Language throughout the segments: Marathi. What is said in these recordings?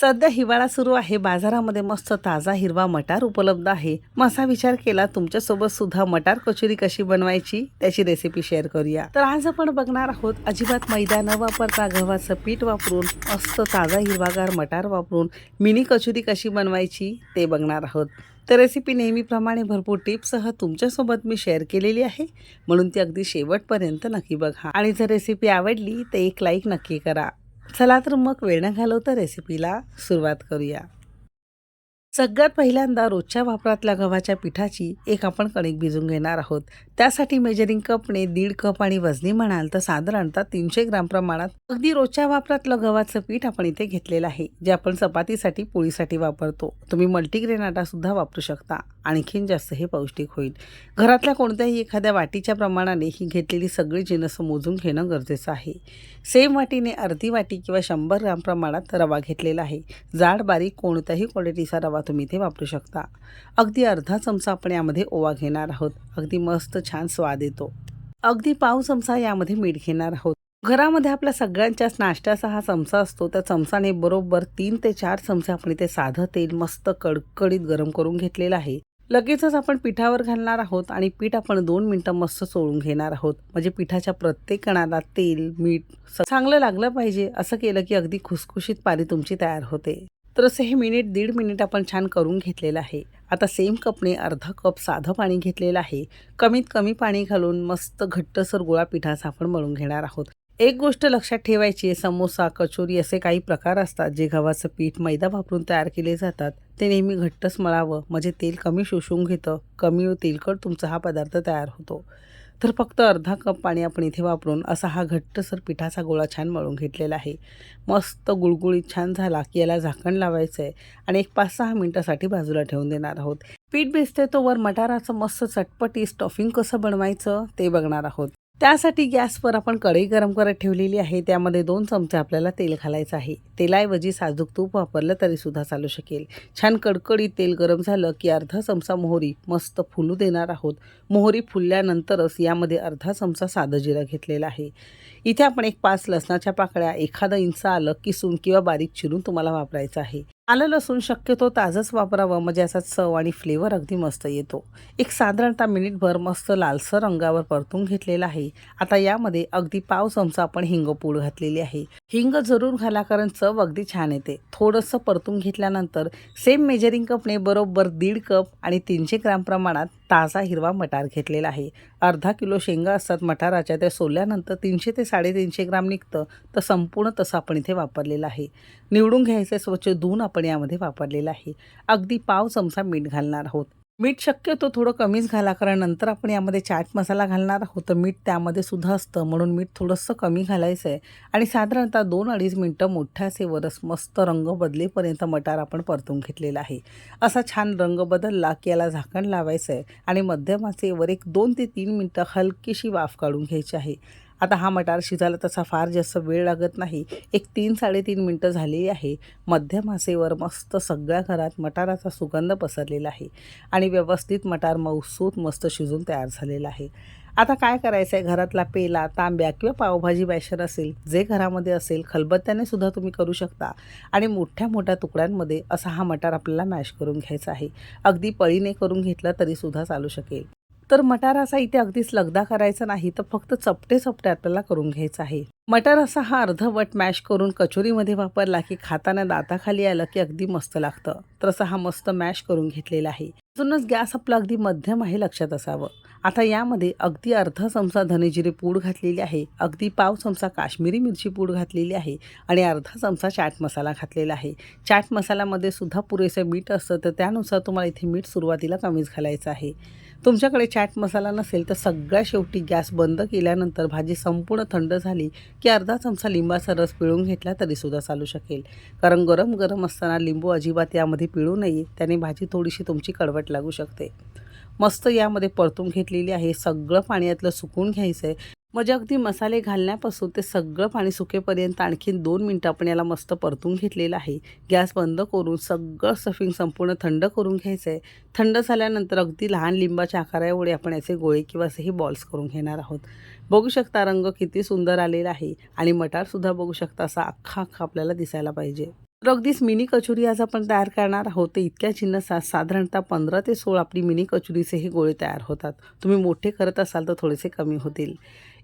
सध्या हिवाळा सुरू आहे. बाजारामध्ये मस्त ताजा हिरवा मटार उपलब्ध आहे. मग असा विचार केला तुमच्यासोबत सुद्धा मटार कचोरी कशी बनवायची? त्याची रेसिपी शेअर करूया. तर आज आपण बघणार आहोत अजिबात मैदा न वापरता गव्हाचं पीठ वापरून मस्त ताजा हिरवागार मटार वापरून मिनी कचोरी कशी बनवायची ते बघणार आहोत. तर रेसिपी नेहमीप्रमाणे भरपूर टिप्ससह तुमच्यासोबत मी शेअर केलेली आहे. म्हणून ती अगदी शेवटपर्यंत नक्की बघा. आणि जर रेसिपी आवडली तर एक लाईक नक्की करा. चला तर मग वेळ न घालवता रेसिपीला सुरुवात करूया. सगळ्यात पहिल्यांदा रोजच्या वापरातल्या गव्हाच्या पिठाची एक आपण कणिक भिजून घेणार आहोत. त्यासाठी मेजरिंग कपने दीड कप आणि वजनी म्हणाल तर साधारणतः तीनशे ग्राम प्रमाणात अगदी रोजच्या वापरातलं गव्हाचं पीठ आपण इथे घेतलेलं आहे जे आपण चपातीसाठी पोळीसाठी वापरतो. तुम्ही मल्टीग्रेन आटा सुद्धा वापरू शकता. आणखीन जास्त हे पौष्टिक होईल. घरातल्या कोणत्याही एखाद्या वाटीच्या प्रमाणाने ही घेतलेली सगळी जिनस मोजून घेणं गरजेचं आहे. सेम वाटीने अर्धी वाटी किंवा शंभर ग्राम प्रमाणात रवा घेतलेला आहे. जाड बारीक कोणत्याही क्वालिटीचा रवा तुम्ही इथे वापरू शकता. अगदी अर्धा चमचा आपण यामध्ये ओवा घेणार आहोत. अगदी मस्त छान स्वाद येतो. अगदी पाव चमचा यामध्ये मीठ घेणार आहोत. घरामध्ये आपल्या सगळ्यांच्याच नाश्त्याचा हा चमचा असतो. त्या चमचाने बरोबर तीन ते चार चमचे आपण इथे साधं तेल मस्त कडकडीत गरम करून घेतलेलं आहे. लगेचच आपण पिठावर घालणार आहोत आणि पीठ आपण दोन मिनटं मस्त चोळून घेणार आहोत. म्हणजे पिठाच्या प्रत्येक कणाला तेल मीठ चांगलं लागलं पाहिजे असं केलं की अगदी खुसखुशीत पारी तुमची तयार होते. तर असं हे मिनिट दीड मिनिट आपण छान करून घेतलेलं आहे. आता सेम कपने अर्धा कप साधं पाणी घेतलेलं आहे. कमीत कमी पाणी घालून मस्त घट्टसर गोळा पिठाचा आपण मळून घेणार आहोत. एक गोष्ट लक्षात ठेवायची आहे समोसा कचोरी असे काही प्रकार असतात जे गव्हाचं पीठ मैदा वापरून तयार केले जातात. ते नेहमी घट्टच मळावं म्हणजे तेल कमी शोषून घेतं. कमी तेलकट तुमचा हा पदार्थ तयार होतो. तर फक्त अर्धा कप पाणी आपण इथे वापरून असा हा घट्टसर पिठाचा गोळा छान मळून घेतलेला आहे. मस्त गुळगुळीत छान झाला की याला झाकण लावायचं आहे आणि एक पाच सहा मिनटासाठी बाजूला ठेवून देणार आहोत. पीठ भिजते तोवर मटाराचं मस्त चटपटी स्टफिंग कसं बनवायचं ते बघणार आहोत. त्यासाठी गॅसवर आपण कढई गरम करत ठेवलेली आहे. त्यामध्ये दोन चमचे आपल्याला तेल घालायचं आहे. तेलाऐवजी साजूक तूप वापरलं तरी सुद्धा चालू शकेल. छान कडकडीत तेल गरम झालं की अर्धा चमचा मोहरी मस्त फुलू देणार आहोत. मोहरी फुलल्यानंतरच यामध्ये अर्धा चमचा साधं जिरं घेतलेलं आहे. इथे आपण एक पाच लसणाच्या पाकळ्या एखादं इंच आलं किसून किंवा बारीक चिरून तुम्हाला वापरायचं आहे. आलं लसूण शक्यतो ताजंच वापरावं. म्हणजे असा चव आणि फ्लेवर अगदी मस्त येतो. एक साधारणतः मिनिटभर मस्त लालसर रंगावर परतून घेतलेला आहे. आता यामध्ये अगदी पाव चमचा आपण हिंग पूड घातलेली आहे. हिंग जरूर घाला कारण चव अगदी छान येते. थोडंसं परतून घेतल्यानंतर सेम मेजरिंग कपने बरोबर दीड कप आणि तीनशे ग्राम प्रमाणात ताजा हिरवा मटार घेतलेला आहे. अर्धा किलो शेंगा असतात मटाराच्या त्या सोलल्यानंतर तीनशे ते साडेतीनशे ग्राम निघतं तर संपूर्ण तसं आपण इथे वापरलेलं आहे. निवडून घ्यायचं स्वच्छ धुवून आपण यामध्ये वापरलेलं आहे. अगदी पाव चमचा मीठ घालणार आहोत. मीठ शक्यतो थोडं कमीच घाला कारण नंतर आपण यामध्ये चाट मसाला घालणार आहोत. तर मीठ त्यामध्ये सुद्धा असतं म्हणून मीठ थोडंसं कमी घालायचं आहे आणि साधारणतः दोन अडीच मिनटं मोठ्या सेवरच मस्त रंग बदलेपर्यंत मटार आपण परतून घेतलेला आहे. असा छान रंग बदलला की याला झाकण लावायचं आहे आणि मध्यमाचेवर एक दोन ते तीन मिनटं हलकीशी वाफ काढून घ्यायची आहे. आता हा मटार शिजायला तसा फार जास्त वेळ लागत नाही. एक तीन साडेतीन मिनटं झालेली आहे. मध्यम आसेवर मस्त सगळ्या घरात मटाराचा सुगंध पसरलेला आहे आणि व्यवस्थित मटार मऊसूत मस्त शिजून तयार झालेला आहे. आता काय करायचं आहे घरातला पेला तांब्या किंवा पावभाजी बॅशर असेल जे घरामध्ये असेल खलबत्त्याने सुद्धा तुम्ही करू शकता. आणि मोठ्या मोठ्या तुकड्यांमध्ये असा हा मटार आपल्याला मॅश करून घ्यायचा आहे. अगदी पळीने करून घेतला तरी सुद्धा चालू शकेल. तर मटार असा इथे अगदीच लगदा करायचा नाही तर फक्त चपटे चपटे आपल्याला करून घ्यायचा आहे. मटार असा हा अर्धवट मॅश करून कचोरीमध्ये वापरला की खाताना दाताखाली आलं की अगदी मस्त लागतं. तर असा हा मस्त मॅश करून घेतलेला आहे. अजूनच गॅस आपला अगदी मध्यम आहे लक्षात असावं. आता यामध्ये अगदी अर्धा चमचा धनेजिरे पूड घातलेली आहे अगदी पाव चमचा काश्मीरी मिरची पूड घातलेली आहे आणि अर्धा चमचा चाट मसाला घातलेला आहे. चाट मसाल्यामध्ये सुद्धा पुरेसे मीठ असतं तर त्यानुसार तुम्हाला इथे मीठ सुरुवातीला कमीच घालायचं आहे. तुमच्याकडे चाट मसाला नसेल तर सगळ्या शेवटी गॅस बंद केल्यानंतर भाजी संपूर्ण थंड झाली की अर्धा चमचा लिंबाचा रस पिळून घेतला तरी सुद्धा चालू शकेल. कारण गरम गरम असताना लिंबू अजिबात यामध्ये पिळू नये त्याने भाजी थोडीशी तुमची कडवट लागू शकते. मस्त यामध्ये परतून घेतलेली आहे सगळं पाण्यातलं सुकून घ्यायचं आहे म्हणजे अगदी मसाले घालण्यापासून ते सगळं पाणी सुकेपर्यंत आणखीन दोन मिनटं आपण याला मस्त परतून घेतलेलं आहे. गॅस बंद करून सगळं स्टफिंग संपूर्ण थंड करून घ्यायचं आहे थंड झाल्यानंतर अगदी लहान लिंबाच्या आकाराएवढे आपण याचे गोळे किंवा असेही बॉल्स करून घेणार आहोत. बघू शकता रंग किती सुंदर आलेला आहे आणि मटारसुद्धा बघू शकता असा अख्खा अख्खा आपल्याला दिसायला पाहिजे. तर अगदीच मिनी कचोरी आज आपण तयार करणार आहोत. तर इतक्या जिन्नसात साधारणतः पंधरा ते सोळा आपली मिनी कचोरीचे हे गोळे तयार होतात. तुम्ही मोठे करत असाल तर थोडेसे कमी होतील.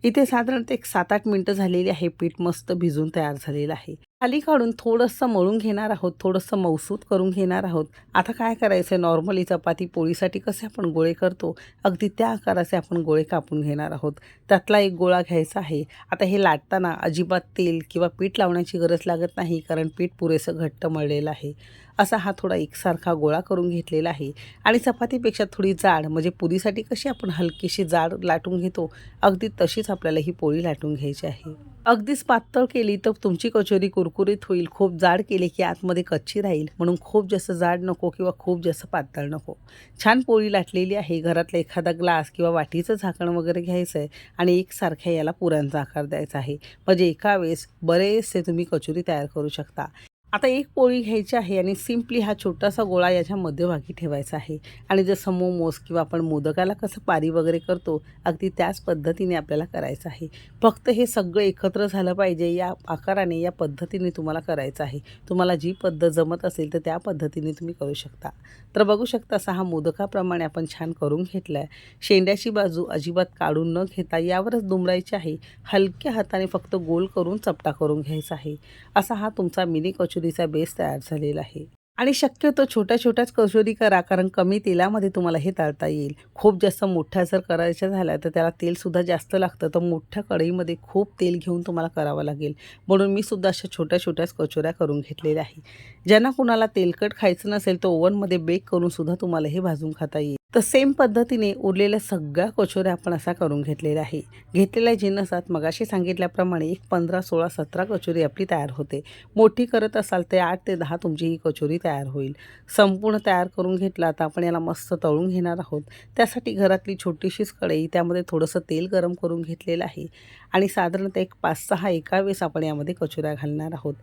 इथे साधारणतः एक सात आठ मिनटं झालेली आहे. पीठ मस्त भिजून तयार झालेलं आहे. खाली काढून थोडंसं मळून घेणार आहोत थोडंसं मौसूत करून घेणार आहोत. आता काय करायचं नॉर्मली चपाती पोळीसाठी कसे आपण गोळे करतो? अगदी त्या आकाराचे आपण गोळे कापून घेणार आहोत. त्यातला एक गोळा घ्यायचा आहे. आता हे लाटताना अजिबात तेल किंवा पीठ लावण्याची गरज लागत नाही कारण पीठ पुरेसं घट्ट मळलेलं आहे. असा हा थोडा एकसारखा गोळा करून घेतलेला आहे. आणि चपातीपेक्षा थोडी जाड म्हणजे पुरीसाठी कशी आपण हलकीशी जाड लाटून घेतो अगदी तशीच आपल्याला ही पोळी लाटून घ्यायची आहे. अगदीच पातळ केली तर तुमची कचोरी कुरकुरीत होईल खूप जाड केली की आतमध्ये कच्ची राहील म्हणून खूप जास्त जाड नको किंवा खूप जास्त पातळ नको. छान पोळी लाटलेली आहे घरातला एखादा ग्लास किंवा वाटीचं झाकण वगैरे घ्यायचं आहे आणि एकसारख्या याला पुरांचा आकार द्यायचा आहे. म्हणजे एका वेळेस बरेचसे तुम्ही कचोरी तयार करू शकता. आता एक पोळी घ्यायची आहे आणि सिम्पली हा छोटासा गोळा याच्या मध्यभागी ठेवायचा आहे. आणि जसं मोमोज किंवा आपण मोदकाला कसं पारी वगैरे करतो अगदी त्याच पद्धतीने आपल्याला करायचं आहे. फक्त हे सगळं एकत्र झालं पाहिजे या आकाराने या पद्धतीने तुम्हाला करायचं आहे. तुम्हाला जी पद्धत जमत असेल तर त्या पद्धतीने तुम्ही करू शकता. तर बघू शकता असा हा मोदकाप्रमाणे आपण छान करून घेतला आहे शेंड्याची बाजू अजिबात काढून न घेता यावरच दुमरायची आहे. हलक्या हाताने फक्त गोल करून चपटा करून घ्यायचा आहे. असा हा तुमचा मिनी कसुरीचा बेस तयार झालेला आहे. आणि शक्यतो छोट्या छोट्याच कचोरी करा कारण कमी तेलामध्ये तुम्हाला हे तळता येईल. खूप जास्त मोठ्या जर करायच्या झाल्या तर त्याला तेलसुद्धा जास्त लागतं. तर मोठ्या कढईमध्ये खूप तेल घेऊन तुम्हाला करावं लागेल. म्हणून मी सुद्धा अशा छोट्या छोट्याच कचोऱ्या करून घेतलेल्या आहे. ज्यांना कुणाला तेलकट खायचं नसेल तर ओव्हनमध्ये बेक करून सुद्धा तुम्हाला हे भाजून खाता येईल. तर सेम पद्धतीने उरलेल्या सगळ्या कचोऱ्या आपण असा करून घेतलेल्या आहे. घेतलेल्या जिन्नसात मगाशी सांगितल्याप्रमाणे एक पंधरा सोळा सतरा कचोरी आपली तयार होते. मोठी करत असाल ते आठ ते दहा तुमची ही कचोरी तयार होईल. संपूर्ण तयार करून घेतला तर आपण याला मस्त तळून घेणार आहोत. त्यासाठी घरातली छोटीशीच कढई त्यामध्ये थोडंसं तेल गरम करून घेतलेलं आहे. आणि साधारणतः एक पाच सहा एका वेळेस आपण यामध्ये कचोऱ्या घालणार आहोत.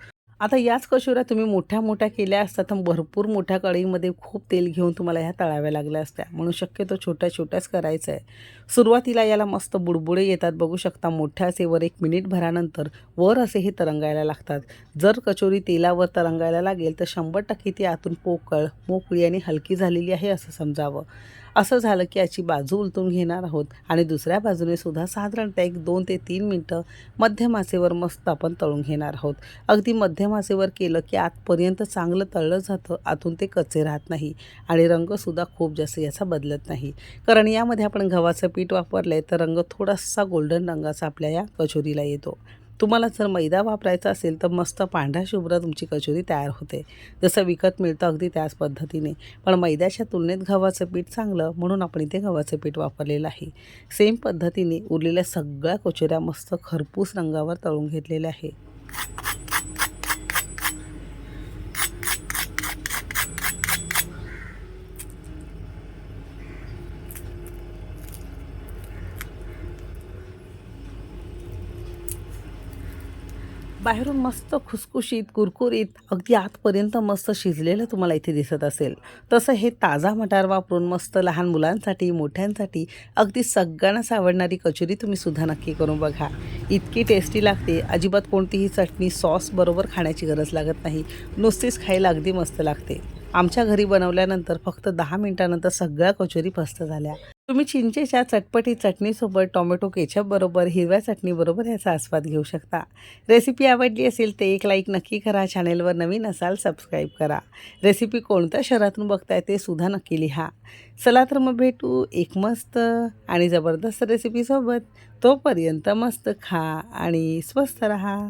आता याच कचोऱ्या तुम्ही मोठ्या मोठ्या केल्या असतात तर भरपूर मोठ्या कढईमध्ये खूप तेल घेऊन तुम्हाला ह्या तळाव्या लागल्या असत्या. म्हणून शक्यतो छोट्या छोट्याच करायचं आहे सुरुवातीला याला मस्त बुडबुडे येतात बघू शकता. मोठ्या असे वर एक मिनिट भरानंतर वर असे हे तरंगायला लागतात. जर कचोरी तेलावर तरंगायला लागेल तर शंभर टक्के ती आतून पोकळ मोकळी आणि हलकी झालेली आहे असं समजावं. असं झालं की याची बाजू उलटून घेणार आहोत. आणि दुसऱ्या बाजूने सुद्धा साधारणतः एक दोन ते तीन मिनटं मध्यम आचेवर मस्त आपण तळून घेणार आहोत. अगदी मध्यम आचेवर केलं की आतपर्यंत चांगलं तळलं जातं आतून ते कच्चे राहत नाही आणि रंगसुद्धा खूप जास्त याचा बदलत नाही. कारण यामध्ये आपण गव्हाचं पीठ वापरलं आहे तर रंग थोडासा गोल्डन रंगाचा आपल्या या कचोरीला येतो. तुम्हाला जर मैदा वापरायचा असेल तर मस्त पांढरा शुभ्र तुमची कचोरी तयार होते. जसं विकत मिळतं अगदी त्याच पद्धतीने. पण मैद्याच्या तुलनेत गव्हाचं पीठ चांगलं म्हणून आपण इथे गव्हाचं पीठ वापरलेलं आहे. सेम पद्धतीने उरलेल्या सगळ्या कचोऱ्या मस्त खरपूस रंगावर तळून घेतलेल्या आहे बाहेरून मस्त खुसखुशीत कुरकुरीत अगदी आतपर्यंत मस्त शिजलेलं तुम्हाला इथे दिसत असेल. तसं हे ताजा मटार वापरून मस्त लहान मुलांसाठी मोठ्यांसाठी अगदी सगळ्यांनाच आवडणारी कचोरी तुम्ही सुद्धा नक्की करून बघा. इतकी टेस्टी लागते. अजिबात कोणतीही चटणी सॉस बरोबर खाण्याची गरज लागत नाही. नुसतीच खायला अगदी मस्त लागते. आमच्या घरी बनवल्यानंतर फक्त दहा मिनिटानंतर सगळ्या कचोरी फस्त झाल्या. तुम्ही चिंचेच्या चटपटी चटणीसोबत टोमॅटो केचप बरोबर हिरव्या चटणीबरोबर याचा आस्वाद घेऊ शकता. रेसिपी आवडली असेल तर एक लाईक नक्की करा. चॅनेलवर नवीन असाल सबस्क्राईब करा. रेसिपी कोणत्या शहरातून बघताय ते सुद्धा नक्की लिहा. चला तर मग भेटू एक मस्त आणि जबरदस्त रेसिपीसोबत तोपर्यंत मस्त खा आणि स्वस्त रहा.